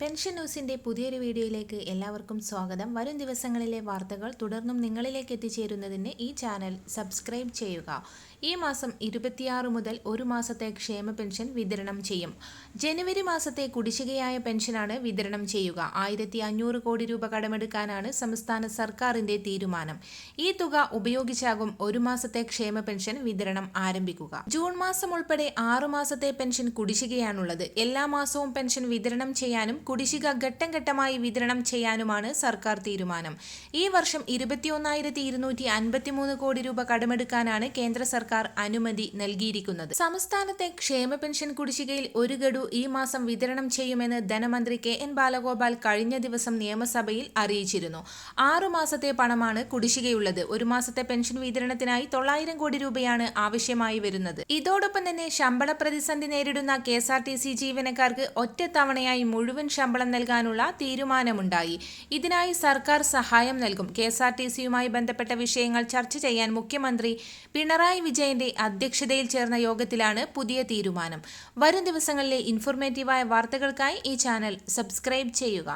Pension ന്യൂസിന്റെ പുതിയൊരു വീഡിയോയിലേക്ക് എല്ലാവർക്കും സ്വാഗതം. വരും ദിവസങ്ങളിലെ വാർത്തകൾ തുടർന്നും നിങ്ങളിലേക്ക് എത്തിച്ചേരുന്നതിന് ഈ ചാനൽ സബ്സ്ക്രൈബ് ചെയ്യുക. ഈ മാസം ഇരുപത്തിയാറ് മുതൽ ഒരു മാസത്തെ ക്ഷേമ പെൻഷൻ വിതരണം ചെയ്യും. ജനുവരി മാസത്തെ കുടിശ്ശികയായ പെൻഷനാണ് വിതരണം ചെയ്യുക. ആയിരത്തി അഞ്ഞൂറ് കോടി രൂപ കടമെടുക്കാനാണ് സംസ്ഥാന സർക്കാരിന്റെ തീരുമാനം. ഈ തുക ഉപയോഗിച്ചാകും ഒരു മാസത്തെ ക്ഷേമ പെൻഷൻ വിതരണം ആരംഭിക്കുക. ജൂൺ മാസം ഉൾപ്പെടെ ആറു മാസത്തെ പെൻഷൻ കുടിശ്ശികയാണുള്ളത്. എല്ലാ മാസവും പെൻഷൻ വിതരണം ചെയ്യാനും കുടിശ്ശിക ഘട്ടം ഘട്ടമായി വിതരണം ചെയ്യാനുമാണ് സർക്കാർ തീരുമാനം. ഈ വർഷം ഇരുപത്തിയൊന്നായിരത്തി ഇരുന്നൂറ്റി അൻപത്തിമൂന്ന് കോടി രൂപ കടമെടുക്കാനാണ് കേന്ദ്ര സർക്കാർ അനുമതി നൽകിയിരിക്കുന്നത്. സംസ്ഥാനത്തെ ക്ഷേമ പെൻഷൻ കുടിശ്ശികയിൽ ഒരു ഗഡു ഈ മാസം വിതരണം ചെയ്യുമെന്ന് ധനമന്ത്രി കെ എൻ ബാലഗോപാൽ കഴിഞ്ഞ ദിവസം നിയമസഭയിൽ അറിയിച്ചിരുന്നു. ആറു മാസത്തെ പണമാണ് കുടിശ്ശികയുള്ളത്. ഒരു മാസത്തെ പെൻഷൻ വിതരണത്തിനായി തൊള്ളായിരം കോടി രൂപയാണ് ആവശ്യമായി വരുന്നത്. ഇതോടൊപ്പം തന്നെ ശമ്പള പ്രതിസന്ധി നേരിടുന്ന K S R T C ജീവനക്കാർക്ക് ഒറ്റത്തവണയായി മുഴുവൻ ശമ്പളം നൽകാനുള്ള തീരുമാനമുണ്ടായി. ഇതിനായി സർക്കാർ സഹായം നൽകും. കെ എസ് ആർ ടി സിയുമായി ബന്ധപ്പെട്ട വിഷയങ്ങൾ ചർച്ച ചെയ്യാൻ മുഖ്യമന്ത്രി പിണറായി വിജയന്റെ അധ്യക്ഷതയിൽ ചേർന്ന യോഗത്തിലാണ് പുതിയ തീരുമാനം. വരും ദിവസങ്ങളിലെ ഇൻഫോർമേറ്റീവായ വാർത്തകൾക്കായി ഈ ചാനൽ സബ്സ്ക്രൈബ് ചെയ്യുക.